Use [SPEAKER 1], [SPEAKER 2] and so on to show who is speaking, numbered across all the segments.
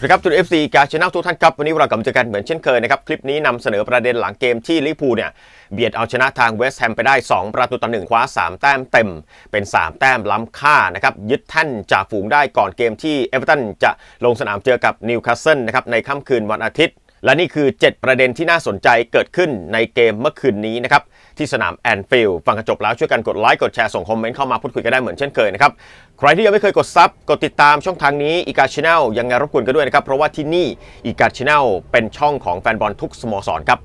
[SPEAKER 1] สวัสดีครับทุกเอฟซีการชนะทุกท่านครับ วันนี้เรากลับมาเจอกันเหมือนเช่นเคยนะครับ คลิปนี้นำเสนอประเด็นหลังเกมที่ลิปูเนี่ยเบียดเอาชนะทางเวสต์แฮมไปได้ 2 ประตูต่อหนึ่งคว้า 3 แต้มเต็ม เป็น 3 แต้มล้ำค่านะครับ ยึดแท่นจากฝูงได้ก่อนเกมที่เอเวอเรตันจะลงสนามเจอกับนิวคาสเซิลนะครับในค่ำคืนวันอาทิตย์ และนี่คือ 7 ประเด็นที่น่าสนใจเกิดขึ้นในเกมเมื่อคืนนี้นะครับ ที่สนามแอนฟิลด์ฟังกันจบแล้วช่วยกันกดไลค์กดแชร์ส่งคอมเมนต์เข้ามาพูดคุยกันได้เหมือนเช่นเคยนะครับ ใครที่ยังไม่เคยกดซับกดติดตามช่องทางนี้อีกาชแนลยังไงรบกวนกันด้วยนะครับ เพราะว่าที่นี่อีกาชแนลเป็นช่องของแฟนบอลทุกสโมสรครับ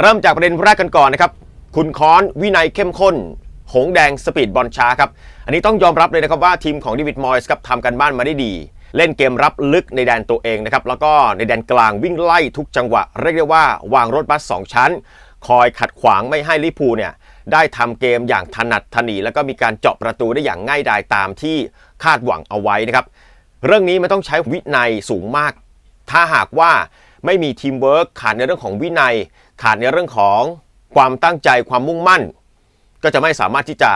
[SPEAKER 1] เริ่มจากประเด็นแรกกันก่อนนะครับคุณค้อนวินัยเข้มข้น หงแดงสปีดบอลช้าครับอันนี้ต้องยอมรับเลยนะครับว่าทีมของดิวิดมอยส์ครับทำกันบ้านมาได้ดี เล่นเกมรับลึกในแดนตัวเองนะครับแล้วก็ในแดนกลางวิ่งไล่ทุกจังหวะ เรียกได้ว่าวางรถบัส 2 ชั้น คอยขัดขวางไม่ให้ลิพูเนี่ยได้ทำเกมอย่างถนัดถนีแล้วก็มีการเจาะประตูได้อย่างง่ายดายตามที่คาดหวังเอาไว้นะครับเรื่องนี้มันต้องใช้วินัยสูงมาก ถ้าหากว่าไม่มีทีมเวิร์คขาดในเรื่องของวินัย ขาดในเรื่องของความตั้งใจความมุ่งมั่น ก็จะไม่สามารถที่จะ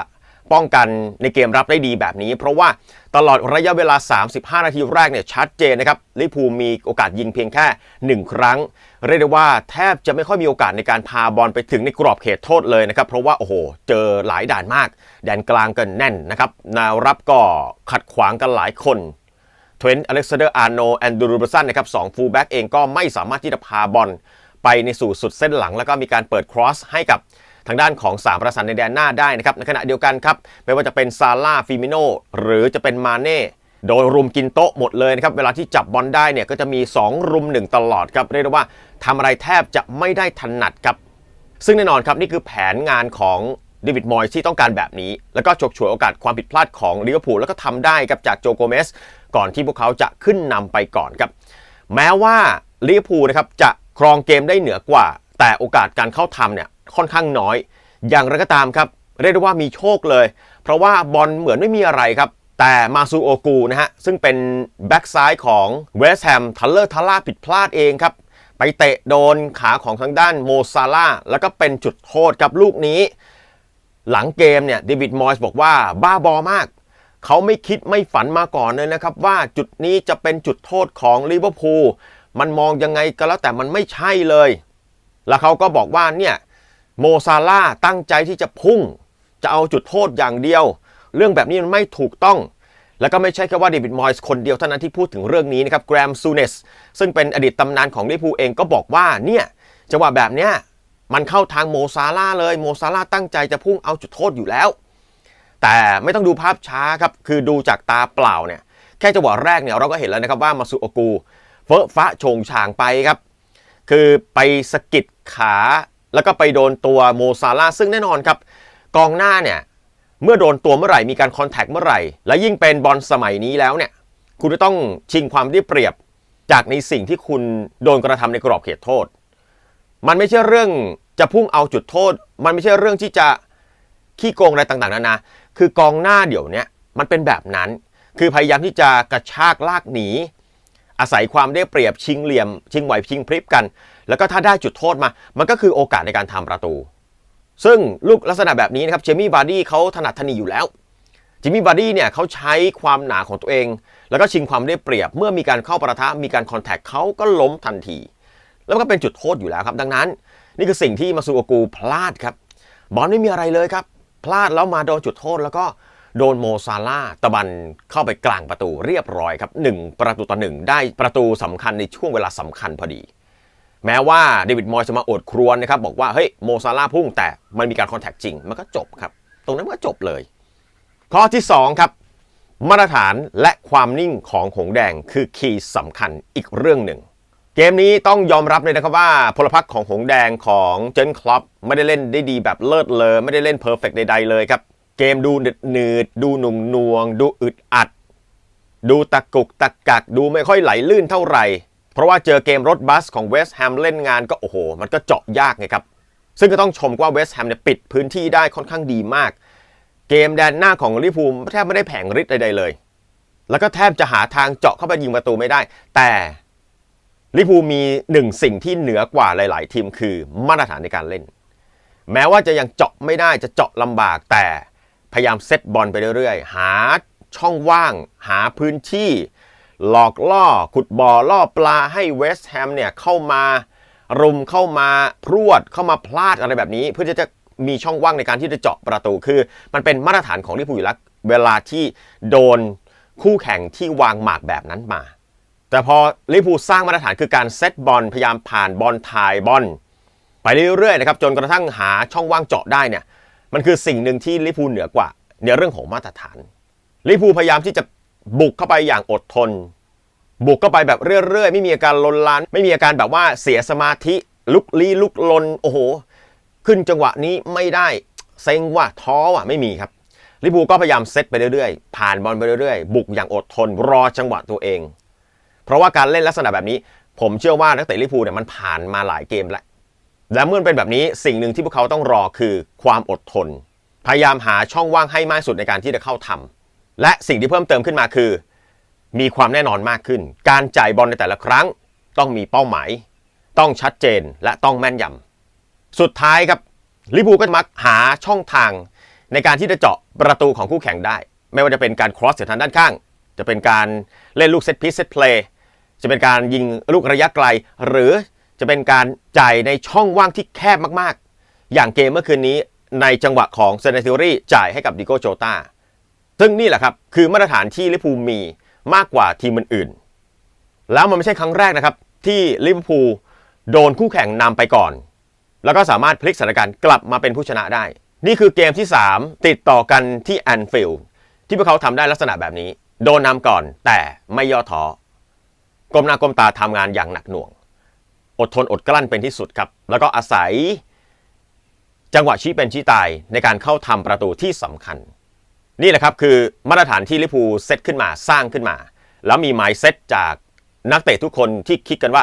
[SPEAKER 1] ป้องกันในเกมรับได้ดีแบบนี้ เพราะว่าตลอดระยะเวลา 35 นาทีแรกเนี่ยชัดเจนนะครับลิพูมีโอกาสยิงเพียงแค่ 1 ครั้ง เรียกได้ว่าแทบจะไม่ค่อยมีโอกาสในการพาบอลไปถึงในกรอบเขตโทษเลยนะครับ เพราะว่าโอ้โห เจอหลายด่านมากแดนกลางกันแน่นนะครับแนวรับก็ขัดขวางกันหลายคนเทรนต์อเล็กซานเดอร์อาร์โนแอนดูรูเบสันนะครับสองฟูลแบ็กเองก็ไม่สามารถที่จะพาบอลไปในสู่สุดเส้นหลัง แล้วก็มีการเปิดครอสให้กับ ทางด้านของ3ประสานในแดนหน้าได้นะครับในขณะเดียวกันครับไม่ว่าจะเป็นซาร่าฟิมิโนหรือจะเป็นมาเน่โดยรุมกินโต๊ะหมดเลยนะครับ เวลาที่จับบอลได้เนี่ยก็จะมี 2 รุม 1 ตลอดครับ เรียกได้ว่าทำอะไรแทบจะไม่ได้ถนัดครับ ซึ่งแน่นอนครับ นี่คือแผนงานของเดวิดมอยส์ที่ต้องการแบบนี้ แล้วก็ฉกฉวยโอกาสความผิดพลาดของลิเวอร์พูลแล้วก็ทำได้ครับจากโจโกเมส ก่อนที่พวกเขาจะขึ้นนำไปก่อนครับ แม้ว่าลิเวอร์พูลนะครับจะครองเกมได้เหนือกว่า แต่โอกาสการเข้าทำเนี่ย ค่อนข้างน้อย อย่างไรก็ตามครับ เรียกได้ว่ามีโชคเลย เพราะว่าบอลเหมือนไม่มีอะไรครับ แต่มาซูโอกูนะฮะ ซึ่งเป็นแบ็กซ้ายของเวสต์แฮมทัลเลอร์ทัลล่าผิดพลาดเองครับ ไปเตะโดนขาของทางด้านโมซาร่าแล้วก็เป็นจุดโทษครับลูกนี้ หลังเกมเนี่ยเดวิดมอยส์บอกว่าบ้าบอมากเขาไม่คิดไม่ฝันมาก่อนเลยนะครับ ว่าจุดนี้จะเป็นจุดโทษของลิเวอร์พูลมันมองยังไงก็แล้วแต่มันไม่ใช่เลย แล้วเขาก็บอกว่าเนี่ย โมซาร่าตั้งใจที่จะพุ่ง จะเอาจุดโทษอย่างเดียว เรื่องแบบนี้มันไม่ถูกต้อง แล้วก็ไม่ใช่แค่ว่าเดวิดมอยส์คนเดียวเท่านั้นที่พูดถึงเรื่องนี้นะครับแกรมซูเนสซึ่งเป็นอดีตตำนานของลิเวอร์พูลเองก็บอกว่าเนี่ยจังหวะแบบเนี้ยมันเข้าทางโมซาร่าเลยโมซาร่าตั้งใจจะพุ่งเอาจุดโทษอยู่แล้ว แต่ไม่ต้องดูภาพช้าครับคือดูจากตาเปล่าเนี่ยแค่จังหวะแรกเนี่ยเราก็เห็นแล้วนะครับว่ามาซูโอกูเฟอะฟ้าโฉงฉางไปครับ คือไปสกิดขา แล้วก็ไปโดนตัวโมซาร่าซึ่งแน่นอนครับ กองหน้าเนี่ยเมื่อโดนตัวเมื่อไหร่มีการคอนแทคเมื่อไหร่ และยิ่งเป็นบอลสมัยนี้แล้วเนี่ยคุณจะต้องชิงความได้เปรียบจากในสิ่งที่คุณโดนกระทำในกรอบเขตโทษ มันไม่ใช่เรื่องจะพุ่งเอาจุดโทษ มันไม่ใช่เรื่องที่จะขี้โกงอะไรต่างๆนานา คือกองหน้าเดี๋ยวนี้มันเป็นแบบนั้น คือพยายามที่จะกระชากลากหนี อาศัยความได้เปรียบชิงเหลี่ยม ชิงไหวชิงพริบกัน แล้วก็ถ้าได้จุดโทษมา มันก็คือโอกาสในการทำประตู ซึ่งลูกลักษณะแบบนี้นะครับเจมี่บาร์ดี้เขาถนัดถนีอยู่แล้วจิมมี่บาร์ดี้เนี่ยเขาใช้ความหนาของตัวเอง แล้วก็ชิงความได้เปรียบเมื่อมีการเข้าประทะมีการคอนแทคเขาก็ล้มทันที แล้วก็เป็นจุดโทษอยู่แล้วครับ ดังนั้น นี่คือสิ่งที่มาซูโอกูพลาดครับ บอลไม่มีอะไรเลยครับ พลาดแล้วมาโดนจุดโทษ แล้วก็โดนโมซาร่าตะบันเข้าไปกลางประตูเรียบร้อยครับ1ประตูต่อหนึ่งได้ประตูสำคัญในช่วงเวลาสำคัญพอดี แม้ว่าเดวิดมอยจะมาอดครวญนะครับบอกว่าเฮ้ยโมซาร่าพุ่งแต่มันมีการคอนแทคจริง มันก็จบครับ ตรงนั้นมันก็จบเลย ข้อที่ 2 ครับมาตรฐานและความนิ่งของหงแดงคือคีย์สำคัญอีกเรื่องหนึ่ง เกมนี้ต้องยอมรับเลยนะครับว่าพลพรรคของหงแดงของเจนคลับไม่ได้เล่นได้ดีแบบเลิศเลอไม่ได้เล่นเพอร์เฟกใดๆเลยครับ เกมดูหนืดดูหนุ่มนวง ดูอึดอัด ดูตะกุกตะกักดูไม่ค่อยไหลลื่นเท่าไหร่ ราะว่าเจอเกมรถบัสของเวสต์แฮมเล่นงานก็โอ้โห มันก็เจาะยากไงครับ ซึ่งก็ต้องชมว่าเวสต์แฮมเนี่ยปิดพื้นที่ได้ค่อนข้างดีมาก เกมแดนหน้าของลิเวอร์พูลแทบไม่ได้แผงฤทธิ์ใดๆเลย แล้วก็แทบจะหาทางเจาะเข้าไปยิงประตูไม่ได้ แต่ลิเวอร์พูมีหนึ่งสิ่งที่เหนือกว่าหลาย ๆ ทีมคือมาตรฐานในการเล่น แม้ว่าจะยังเจาะไม่ได้จะเจาะลำบากแต่พยายามเซตบอลไปเรื่อย ๆ หาช่องว่าง หาพื้นที่ หลอกล่อขุดบ่อล่อปลาให้เวสต์แฮมเนี่ยเข้ามารุมเข้ามาพรวดเข้ามาพลาดอะไรแบบนี้ เพื่อที่จะมีช่องว่างในการที่จะเจาะประตูคือ มันเป็นมาตรฐานของลิเวอร์พูลอยู่แล้วเวลาที่โดนคู่แข่งที่วางหมากแบบนั้นมา แต่พอลิเวอร์พูลสร้างมาตรฐานคือการเซตบอลพยายามผ่านบอลถ่ายบอลไปเรื่อยๆนะครับจนกระทั่งหาช่องว่างเจาะได้เนี่ยมันคือสิ่งหนึ่งที่ลิเวอร์พูลเหนือกว่าในเรื่องของมาตรฐานลิเวอร์พูลพยายามที่จะ บุกเข้าไปอย่างอดทน บุกเข้าไปแบบเรื่อยๆ ไม่มีอาการลนลาน ไม่มีอาการแบบว่าเสียสมาธิ ลุกลี้ลุกลน โอ้โห ขึ้นจังหวะนี้ไม่ได้ เซ็งว่ะท้อว่ะไม่มีครับลิเวอร์พูก็พยายามเซตไปเรื่อยๆ ผ่านบอลไปเรื่อยๆ บุกอย่างอดทน รอจังหวะตัวเอง เพราะว่าการเล่นลักษณะแบบนี้ ผมเชื่อว่านักเตะลิเวอร์พูเนี่ยมันผ่านมาหลายเกมแล้ว และเมื่อเป็นแบบนี้สิ่งหนึ่งที่พวกเขาต้องรอคือความอดทน พยายามหาช่องว่างให้มากสุดในการที่จะเข้าทำ และสิ่งที่เพิ่มเติมขึ้นมาคือ มีความแน่นอนมากขึ้น การจ่ายบอลในแต่ละครั้ง ต้องมีเป้าหมาย ต้องชัดเจนและต้องแม่นยำสุดท้ายครับลิเวอร์พูก็มักหาช่องทาง ในการที่จะเจาะประตูของคู่แข่งได้ ไม่ว่าจะเป็นการครอสจากทางด้านข้าง จะเป็นการเล่นลูกเซตพีซเซตเพลย์จะเป็นการยิงลูกระยะไกล หรือจะเป็นการจ่ายในช่องว่างที่แคบมากๆ อย่างเกมเมื่อคืนนี้ในจังหวะของเซนเทอรี่จ่ายให้กับดิโกโจตา ซึ่งนี่แหละครับคือมาตรฐานที่ลิเวอร์พูลมีมากกว่าทีมอื่นๆ แล้วมันไม่ใช่ครั้งแรกนะครับ ที่ลิเวอร์พูลโดนคู่แข่งนำไปก่อน แล้วก็สามารถพลิกสถานการณ์กลับมาเป็นผู้ชนะได้ นี่คือเกมที่ 3 ติดต่อกันที่แอนฟิลด์ที่พวกเขาทำได้ลักษณะแบบนี้ โดนนำก่อนแต่ไม่ย่อท้อกลมหน้ากลมตาทำงานอย่างหนักหน่วง อดทนอดกลั้นเป็นที่สุดครับ แล้วก็อาศัย จังหวะชี้เป็นชี้ตายในการเข้าทำประตูที่สำคัญ นี่แหละครับคือมาตรฐานที่ลิพูเซตขึ้นมาสร้างขึ้นมา แล้วมีหมายเซตจากนักเตะทุกคนที่คิดกันว่า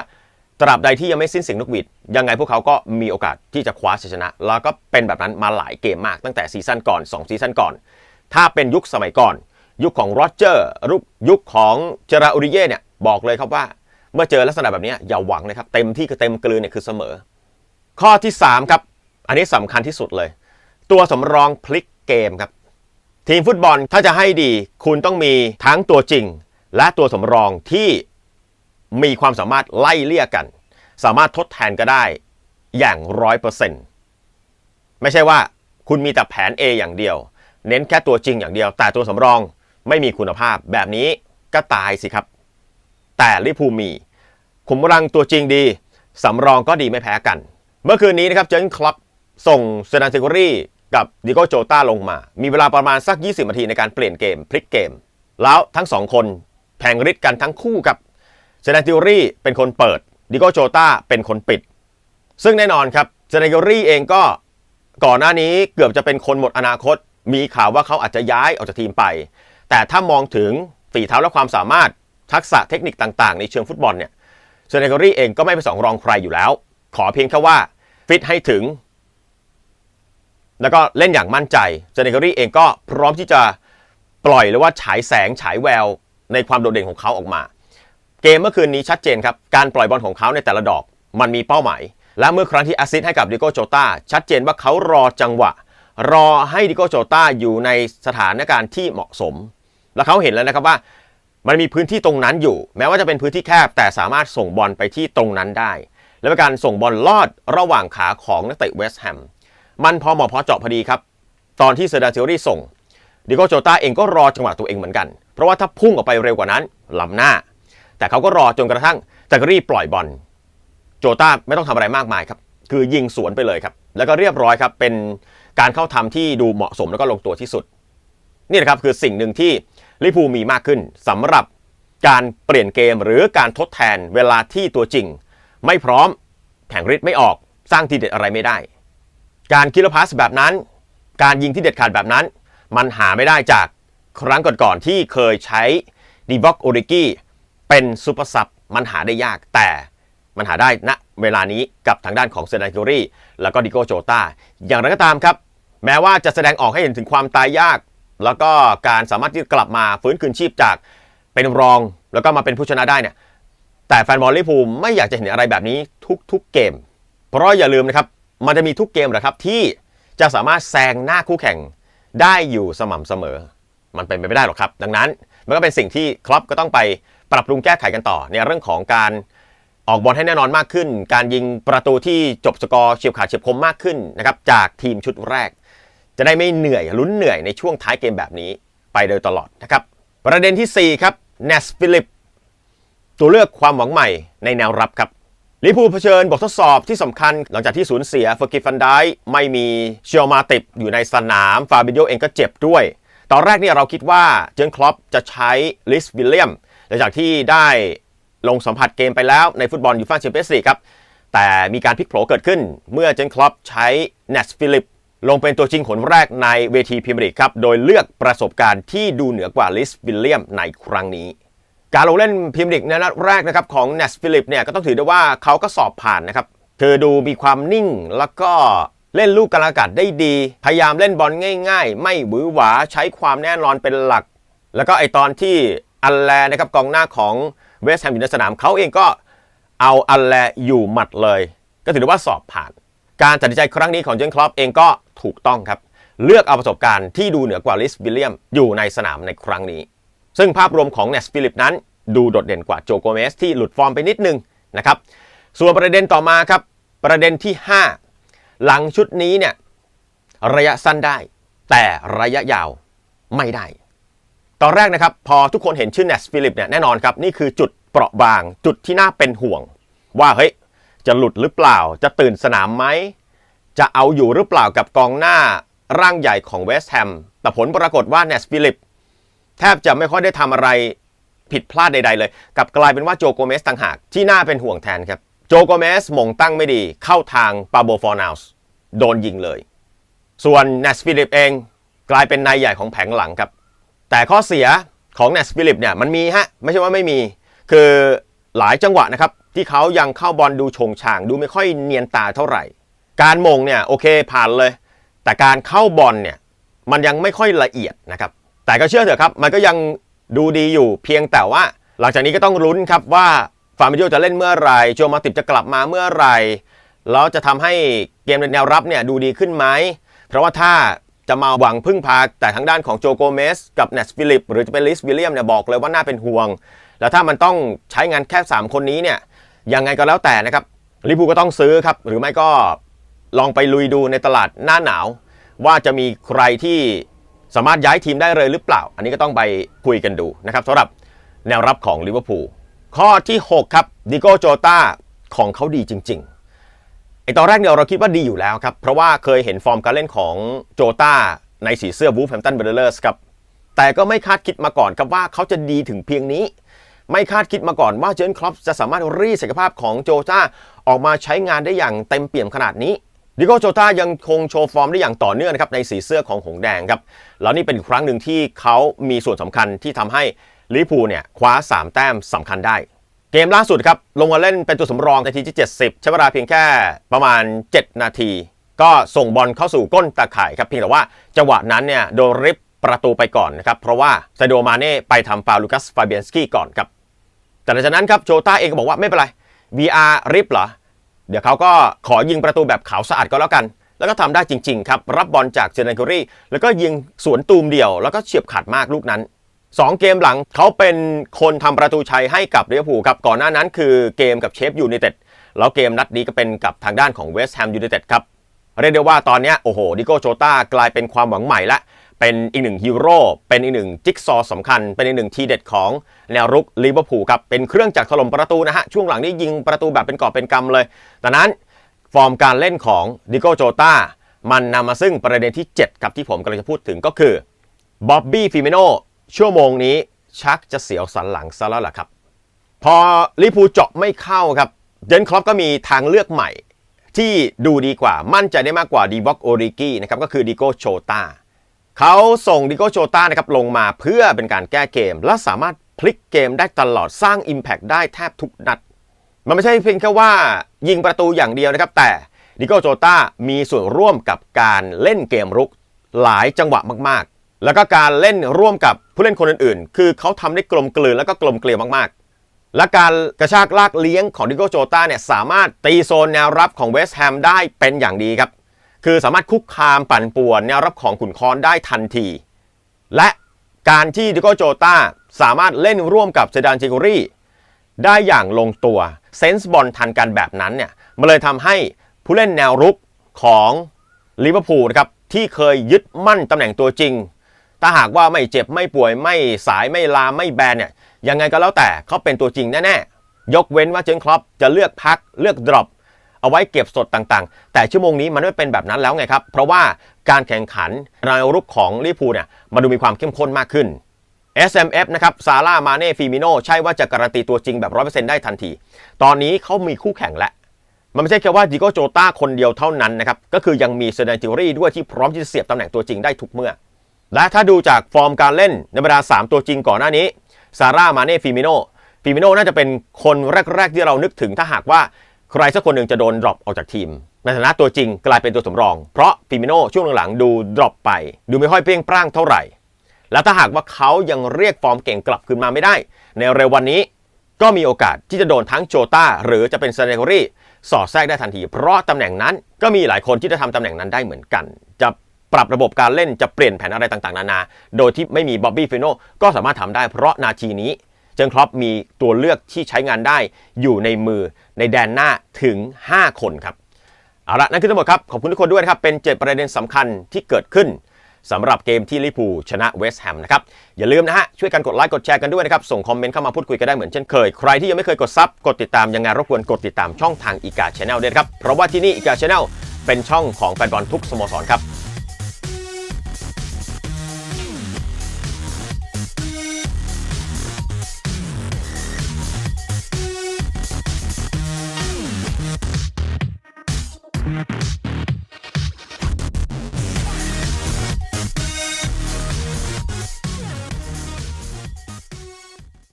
[SPEAKER 1] ตราบใดที่ยังไม่สิ้นเสียงนกหวีดยังไงพวกเขาก็มีโอกาสที่จะคว้าชัยชนะ แล้วก็เป็นแบบนั้นมาหลายเกมมากตั้งแต่ซีซั่นก่อน2ซีซั่นก่อน ถ้าเป็นยุคสมัยก่อน ยุคของโรเจอร์ยุคยุคของเจราอูริเย่เนี่ยบอกเลยครับว่า เมื่อเจอลักษณะแบบนี้อย่าหวังนะครับเต็มที่คือเต็มกลืนเนี่ยคือเสมอ ข้อที่3ครับอันนี้สำคัญที่สุดเลย ตัวสำรองพลิกเกมครับ ทีมฟุตบอลถ้าจะให้ดี คุณต้องมีทั้งตัวจริง และตัวสำรองที่มีความสามารถไล่เลี่ยกัน สามารถทดแทนก็ได้อย่างร้อยเปอร์เซ็นต์ไม่ใช่ว่าคุณมีแต่แผน A อย่างเดียว เน้นแค่ตัวจริงอย่างเดียว แต่ตัวสำรองไม่มีคุณภาพแบบนี้ก็ตายสิครับ แต่ลิเวอร์พูมีขุมกำลังตัวจริงดี สำรองก็ดีไม่แพ้กัน เมื่อคืนนี้นะครับเจนคล็อปส่งเซนานเซโกรี่ กับดิโกโจตาลงมา มีเวลาประมาณสัก 20 นาทีในการเปลี่ยนเกมพลิกเกม แล้วทั้งสองคนแผงฤทธิ์กันทั้งคู่กับเซนานเซโกรี่เป็นคนเปิดดิโกโจตาเป็นคนปิด ซึ่งแน่นอนครับเซนานเซโกรี่เองก็ก่อนหน้านี้เกือบจะเป็นคนหมดอนาคต มีข่าวว่าเขาอาจจะย้ายออกจากทีมไป แต่ถ้ามองถึงฝีเท้าและความสามารถทักษะเทคนิคต่างๆ ในเชิงฟุตบอลเนี่ยเซเนกอรี่เองก็ไม่ไปสองรองใครอยู่แล้ว ขอเพียงแค่ว่าฟิตให้ถึง แล้วก็เล่นอย่างมั่นใจเซเนกอรี่เองก็พร้อมที่จะปล่อยหรือว่าฉายแสงฉายแววในความโดดเด่นของเขาออกมา เกมเมื่อคืนนี้ชัดเจนครับ การปล่อยบอลของเขาในแต่ละดอก มันมีเป้าหมาย และเมื่อครั้งที่แอสซิสให้กับดิโกโจตาชัดเจนว่าเขารอจังหวะ รอให้ดิโกโจตาอยู่ในสถานการณ์ที่เหมาะสม แล้วเขาเห็นแล้วนะครับว่า มันมีพื้นที่ตรงนั้นอยู่ แม้ว่าจะเป็นพื้นที่แคบแต่สามารถส่งบอลไปที่ตรงนั้นได้ และเป็นการส่งบอลลอดระหว่างขาของนักเตะเวสต์แฮม มันพอเหมาะพอเจาะพอดีครับ ตอนที่เซอร์ดาเทอรี่ส่งดิโกโจตาเองก็รอจังหวะตัวเองเหมือนกัน เพราะว่าถ้าพุ่งออกไปเร็วกว่านั้นล้ำหน้า แต่เขาก็รอจนกระทั่งจากรีปล่อยบอลโจตาไม่ต้องทำอะไรมากมายครับคือยิงสวนไปเลยครับ แล้วก็เรียบร้อยครับ เป็นการเข้าทำที่ดูเหมาะสมแล้วก็ลงตัวที่สุด นี่นะครับคือสิ่งหนึ่งที่ลิพูมีมากขึ้นสำหรับการเปลี่ยนเกมหรือการทดแทนเวลาที่ตัวจริง ไม่พร้อมแผงฤทธิ์ไม่ออกสร้างทีเด็ดอะไรไม่ได้ การคิลพาสแบบนั้น การยิงที่เด็ดขาดแบบนั้น มันหาไม่ได้จากครั้งก่อนๆที่เคยใช้ดีบ็อกโอริกี้เป็นซูเปอร์ซับมันหาได้ยากแต่มันหาได้ณเวลานี้กับทางด้านของเซนต์กิรี่แล้วก็ดิโกโจตาอย่างไรก็ตามครับ แม้ว่าจะแสดงออกให้เห็นถึงความตายยาก แล้วก็การสามารถที่กลับมาฟื้นคืนชีพจากเป็นรองแล้วก็มาเป็นผู้ชนะได้เนี่ยแต่แฟนบอลลิเวอร์พูลไม่อยากจะเห็นอะไรแบบนี้ทุกๆเกม เพราะอย่าลืมนะครับ มันจะมีทุกเกมแหละครับที่จะสามารถแซงหน้าคู่แข่งได้อยู่สม่ำเสมอ มันเป็นไปไม่ได้หรอกครับ ดังนั้นมันก็เป็นสิ่งที่ครอปก็ต้องไปปรับปรุงแก้ไขกันต่อ ในเรื่องของการออกบอลให้แน่นอนมากขึ้น การยิงประตูที่จบสกอร์เฉียบขาดเฉียบคมมากขึ้นนะครับจากทีมชุดแรก จะได้ไม่เหนื่อยลุ้นเหนื่อยในช่วงท้ายเกมแบบนี้ไปโดยตลอดนะครับประเด็นทีสี่4 ครับเนสฟิลิปตัวเลือกความหวังใหม่ในแนวรับครับ ลิพูเผชิญบททดสอบที่สำคัญหลังจากที่สูญเสียเฟอร์กิฟันไดไม่มีเชียวมาติบอยู่ในสนามฟาบิโยเองก็เจ็บด้วย ตอนแรกเนี่ยเราคิดว่าเจนคลอปจะใช้ลิสวิลเลียมหลังจากที่ได้ลงสัมผัสเกมไปแล้วในฟุตบอลยูฟ่าแชมเปี้ยนส์ลีกครับแต่มีการพลิกโผเกิดขึ้น เมื่อเจนคลอปใช้เนสฟิลิปลงเป็นตัวจริงคนแรกในเวทีพรีเมียร์ลีกครับโดยเลือกประสบการณ์ที่ดูเหนือกว่าลิสวิลเลียมในครั้งนี้ การลงเล่นพรีเมียร์ลีกในนัดแรกนะครับของเนสฟิลิปเนี่ยก็ต้องถือได้ว่าเขาก็สอบผ่านนะครับคือดูมีความนิ่งแล้วก็เล่นลูกกลางอากาศได้ดี พยายามเล่นบอลง่าย ๆ ไม่หวือหวาใช้ความแน่นอนเป็นหลัก แล้วก็ไอตอนที่อัลแลนะครับกองหน้าของเวสต์แฮมอยู่ในสนามเขาเองก็เอาอัลแลอยู่หมัดเลย ก็ถือได้ว่าสอบผ่าน การตัดสินใจครั้งนี้ของเจนคลอปเองก็ถูกต้องครับ เลือกเอาประสบการณ์ที่ดูเหนือกว่าลิสวิลเลียมอยู่ในสนามในครั้งนี้ ซึ่งภาพรวมของเนสฟิลิปนั้น ดูโดดเด่นกว่าโจโกเมสที่หลุดฟอร์มไปนิดนึงนะครับส่วนประเด็นต่อมาครับ ประเด็นที่ 5 หลังชุดนี้เนี่ยระยะสั้นได้ แต่ระยะยาวไม่ได้ ตอนแรกนะครับ พอทุกคนเห็นชื่อเนสฟิลิปเนี่ยแน่นอนครับ นี่คือจุดเปราะบางจุดที่น่าเป็นห่วง ว่าเฮ้ยจะหลุดหรือเปล่า จะตื่นสนามไหม จะเอาอยู่หรือเปล่ากับกองหน้าร่างใหญ่ของเวสต์แฮมแต่ผลปรากฏว่าเนสฟิลิป แทบจะไม่ค่อยได้ทำอะไรผิดพลาดใด ๆ เลยกลับกลายเป็นว่าโจโกเมสต่างหากที่น่าเป็นห่วงแทนครับ โจโกเมสมงตั้งไม่ดีเข้าทางปาโบฟอร์นาวส์โดนยิงเลย ส่วนเนสฟิลิปเองกลายเป็นนายใหญ่ของแผงหลังครับ แต่ข้อเสียของเนสฟิลิปเนี่ยมันมีฮะ ไม่ใช่ว่าไม่มี คือหลายจังหวะนะครับ ที่เขายังเข้าบอลดูโฉงฉาง ดูไม่ค่อยเนียนตาเท่าไหร่ การมงเนี่ยโอเคผ่านเลย แต่การเข้าบอลเนี่ยมันยังไม่ค่อยละเอียดนะครับ แต่ก็เชื่อเถอะครับ มันก็ยังดูดีอยู่เพียงแต่ว่า หลังจากนี้ก็ต้องลุ้นครับว่าฟาร์มิโยจะเล่นเมื่อไหร่โจมาติบจะกลับมาเมื่อไหร่แล้วจะทำให้เกมในแนวรับเนี่ยดูดีขึ้นไหม เพราะว่าถ้าจะมาหวังพึ่งพาแต่ทางด้านของโจโกเมสกับเนสฟิลิปหรือจะเป็นลิสวิลเลียมเนี่ยบอกเลยว่าน่าเป็นห่วง แล้วถ้ามันต้องใช้งานแค่ 3 คนนี้เนี่ยยังไงก็แล้วแต่นะครับลิเวอร์พูก็ต้องซื้อครับ หรือไม่ก็ลองไปลุยดูในตลาดหน้าหนาว ว่าจะมีใครที่ สามารถย้ายทีมได้เลยหรือเปล่า อันนี้ก็ต้องไปคุยกันดูนะครับสำหรับแนวรับของลิเวอร์พูลข้อที่ 6 ครับดิโก้โจตาของเขาดีจริง ๆ ไอตอนแรกเนี่ยเราคิดว่าดีอยู่แล้วครับ เพราะว่าเคยเห็นฟอร์มการเล่นของโจตาในสีเสื้อวูฟแฮมตันเบลเลอร์สครับ แต่ก็ไม่คาดคิดมาก่อนครับว่าเขาจะดีถึงเพียงนี้ ไม่คาดคิดมาก่อนว่าเจนครอปจะสามารถรีศักยภาพของโจตาออกมาใช้งานได้อย่างเต็มเปี่ยมขนาดนี้ ดิโก้โจตายังคงโชว์ฟอร์มได้อย่างต่อเนื่องนะครับในสีเสื้อของหงแดงครับแล้วนี่เป็นอีกครั้งหนึ่งที่เขามีส่วนสำคัญที่ทำให้ลิเวอร์พูเนี่ยคว้า 3 แต้มสำคัญได้ เกมล่าสุดครับลงมาเล่นเป็นตัวสำรองนาทีที่ 70 ใช้เวลาเพียงแค่ประมาณ 7 นาที ก็ส่งบอลเข้าสู่ก้นตาข่ายครับเพียงแต่ว่าจังหวะนั้นเนี่ยโดนริบประตูไปก่อนนะครับเพราะว่าซาโดมาเน่ไปทำฟาวลูคัสฟาเบียนสกี้ก่อนครับแต่หลังจากนั้นครับโจตาเองก็บอกว่าไม่เป็นไร VR ริบเหรอ เดี๋ยวเขาก็ขอยิงประตูแบบขาวสะอาดก็แล้วกัน แล้วก็ทำได้จริง ๆ ครับ รับบอลจากเจเนคุรี่แล้วก็ยิงสวนตูมเดี่ยว แล้วก็เฉียบขาดมากลูกนั้น 2 เกมหลังเขาเป็นคนทำประตูชัยให้กับเรียพูครับก่อนหน้านั้นคือเกมกับเชฟยูไนเต็ดแล้วเกมนัดนี้ก็เป็นกับทางด้านของเวสต์แฮมยูไนเต็ดครับเรียกได้ว่าตอนนี้โอ้โหดิโก้โจตากลายเป็นความหวังใหม่ละ เป็นอีกหนึ่งฮีโร่ เป็นอีกหนึ่งจิ๊กซอว์สำคัญ เป็นอีกหนึ่งทีเด็ดของแนวรุกลิเวอร์พูลครับ เป็นเครื่องจักรถล่มประตูนะฮะ ช่วงหลังนี้ยิงประตูแบบเป็นกอบเป็นกำเลยดังนั้นฟอร์มการเล่นของดิโก้โจตามันนำมาซึ่งประเด็นที่ 7 ครับที่ผมกำลังจะพูดถึงก็คือบ๊อบบี้ฟิเมโนชั่วโมงนี้ชักจะเสียวสันหลังซะแล้วล่ะครับ พอลิเวอร์พูลเจาะไม่เข้าครับเจนครอปก็มีทางเลือกใหม่ ที่ดูดีกว่ามั่นใจได้มากกว่าดีบ็อกโอริกี้นะครับก็คือดิโก้โชตา เขาส่งดิโกโชตานะครับลงมาเพื่อเป็นการแก้เกม และสามารถพลิกเกมได้ตลอดสร้าง Impact ได้แทบทุกนัด มันไม่ใช่เพียงแค่ว่ายิงประตูอย่างเดียวนะครับ แต่ดิโกโจตามีส่วนร่วมกับการเล่นเกมรุกหลายจังหวะมากๆ แล้วก็การเล่นร่วมกับผู้เล่นคนอื่นๆ คือเขาทำได้กลมกลืนแล้วก็กลมเกลียวมากๆ และการกระชากลากเลี้ยงของดิโกโจตาเนี่ยสามารถตีโซนแนวรับของเวสต์แฮมได้เป็นอย่างดีครับ คือสามารถคุกคามปั่นป่วนแนวรับของขุนคอนได้ทันที และการที่ดิโกโจตาสามารถเล่นร่วมกับเซดานจิโกรีได้อย่างลงตัวเซนส์บอลทันกันแบบนั้นเนี่ยมันเลยทำให้ผู้เล่นแนวรุกของลิเวอร์พูลนะครับที่เคยยึดมั่นตำแหน่งตัวจริง ถ้าหากว่าไม่เจ็บไม่ป่วยไม่สายไม่ลามไม่แบนเนี่ยยังไงก็แล้วแต่เขาเป็นตัวจริงแน่ๆ ยกเว้นว่าเจนครอปจะเลือกพักเลือกดรอป เอาไว้เก็บสดต่างๆ แต่ชั่วโมงนี้มันไม่เป็นแบบนั้นแล้วไงครับ เพราะว่าการแข่งขันแนวรุกของลิพูเนี่ยมาดูมีความเข้มข้นมากขึ้น SMF นะครับซาร่ามาเน่ฟิมิโนใช่ว่าจะการันตีตัวจริงแบบ 100%ได้ทันที ตอนนี้เขามีคู่แข่งแล้ว มันไม่ใช่แค่ว่าดิโกโจต้าคนเดียวเท่านั้นนะครับ ก็คือยังมีเซเดนจิวรี่ด้วยที่พร้อมที่จะเสียบตำแหน่งตัวจริงได้ทุกเมื่อ และถ้าดูจากฟอร์มการเล่นในบรรดา 3 ตัวจริงก่อนหน้านี้ซาร่ามาเน่ฟิมิโนฟิมิโนน่าจะเป็นคนแรก ๆ ที่เรานึกถึงถ้าหากว่า ใครสักคนหนึ่งจะโดนดรอปออกจากทีม ในฐานะตัวจริงกลายเป็นตัวสำรอง เพราะฟิมิโนช่วงหลังๆดูดรอปไป ดูไม่ค่อยเปรี้ยงปร้างเท่าไหร่ แล้วถ้าหากว่าเขายังเรียกฟอร์มเก่งกลับคืนมาไม่ได้ ในเร็ววันนี้ก็มีโอกาสที่จะโดนทั้งโจตาหรือจะเป็นเซเนโกรี่สอดแทรกได้ทันที เพราะตำแหน่งนั้นก็มีหลายคนที่จะทำตำแหน่งนั้นได้เหมือนกัน จะปรับระบบการเล่นจะเปลี่ยนแผนอะไรต่างๆ นานา โดยที่ไม่มีบ๊อบบี้ฟิโนก็สามารถทำได้เพราะนาทีนี้ เจนครอปมีตัวเลือกที่ใช้งานได้อยู่ในมือในแดนหน้าถึง 5 คนครับเอาละนั่นคือทั้งหมดครับ ขอบคุณทุกคนด้วยนะครับ เป็น 7 ประเด็นสำคัญที่เกิดขึ้นสำหรับเกมที่ลิพูชนะเวสต์แฮมนะครับ อย่าลืมนะฮะ ช่วยกันกดไลค์กดแชร์กันด้วยนะครับ ส่งคอมเมนต์เข้ามาพูดคุยกันได้เหมือนเช่นเคย ใครที่ยังไม่เคยกดซับกดติดตามยังไงรบกวนกดติดตามช่องทางอีกาชาแนลด้วยครับเพราะว่าที่นี่อีกาชาแนลเป็นช่องของแฟนบอลทุกสโมสรครับ